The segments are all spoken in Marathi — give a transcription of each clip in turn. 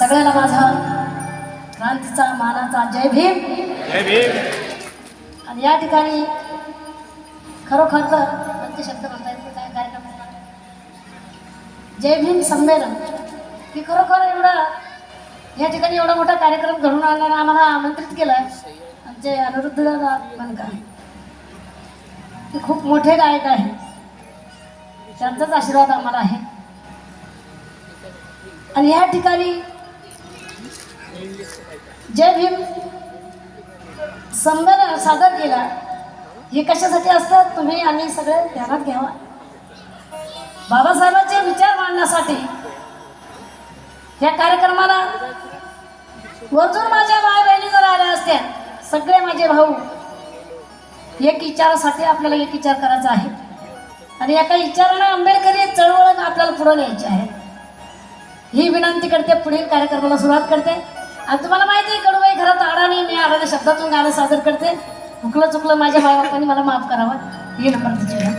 सगळ्याला माझा क्रांतीचा मानाचा जय भीम. जय भीम. आणि या ठिकाणी खरोखर तर कोणते शब्द म्हणता येतील काय कार्यक्रम? जय भीम संमेलन. की खरोखर एवढा या ठिकाणी एवढा मोठा कार्यक्रम घडून आणल्याने आम्हाला आमंत्रित केलं आमचे अनिरुद्ध बनकर. ते खूप मोठे गायक आहेत. त्यांचाच आशीर्वाद आम्हाला आहे. आणि या ठिकाणी जय भीम. संमेलन सादर केला. हे कशासाठी असतात? तुम्ही आम्ही सगळे ध्यानात घ्यावा. बाबासाहेबांचे विचार मांडण्यासाठी या कार्यक्रमाला वरतून माझ्या माय बहिणी जर आल्या असत्या सगळे माझे भाऊ एक विचारासाठी आपल्याला एक विचार करायचा आहे. आणि एका विचारानं आंबेडकरी चळवळ आपल्याला पुढे न्यायची आहे. ही विनंती करते पुढील कार्यक्रमाला सुरुवात करते. आणि तुम्हाला माहिती आहे कडूबाई घरात आडाने मी आडाने शब्दातून गाणं सादर करते. चुकलं चुकलं माझ्या भाई मला माफ करावं. ही नंबर तुझ्या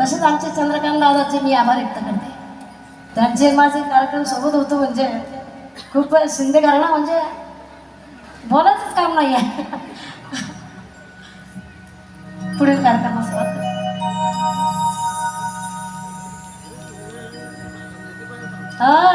तसेच आमचे चंद्रकांत दादाचे मी आभार व्यक्त करते. त्यांचे माझे कार्यक्रम सोबत होतो म्हणजे खूप शिंदे घराणं म्हणजे बोलायचंच काम नाही आहे पुढील कार्यक्रमासोबत हा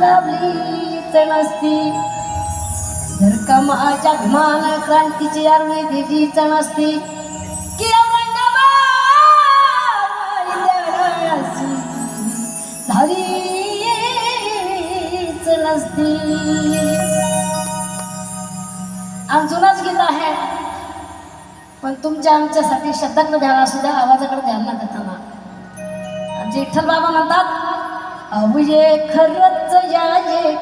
लाभलीच नसती. जर का माझ्या क्रांतीची आरवी दिलीच नसती. की झालीच नसती. अजूनच गीत आहे. पण तुमच्या आमच्यासाठी शब्दाकडे ध्यान असू द्या आवाजाकडे ध्यान न देताना जेठल विठ्ठल बाबा म्हणतात अहो खरं खरंच या ये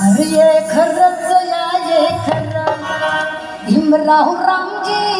अरे खरच या ये खरं। भीमराव रामजी।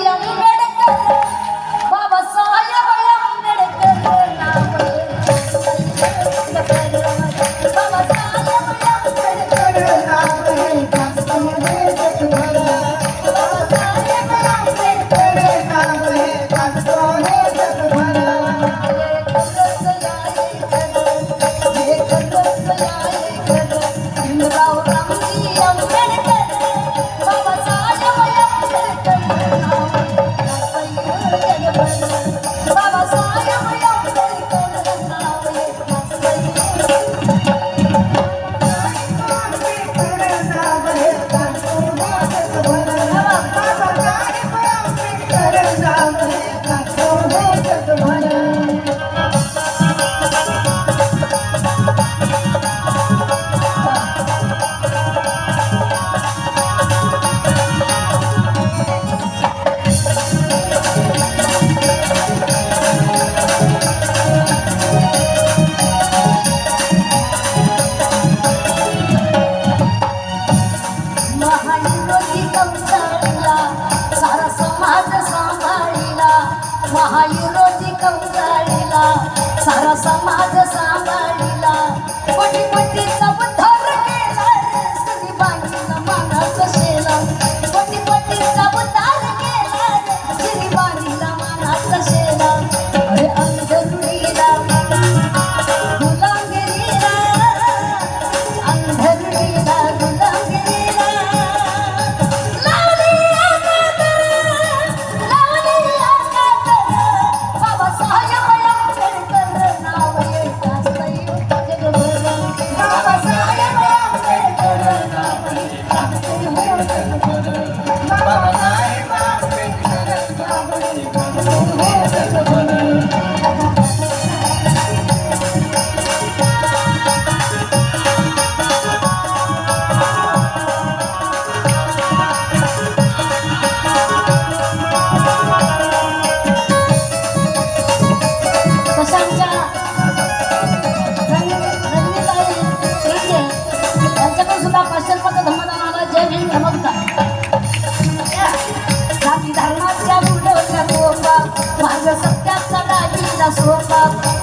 सारा समाज सांभाळीला. कोटी कोटीचा What's up?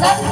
ください。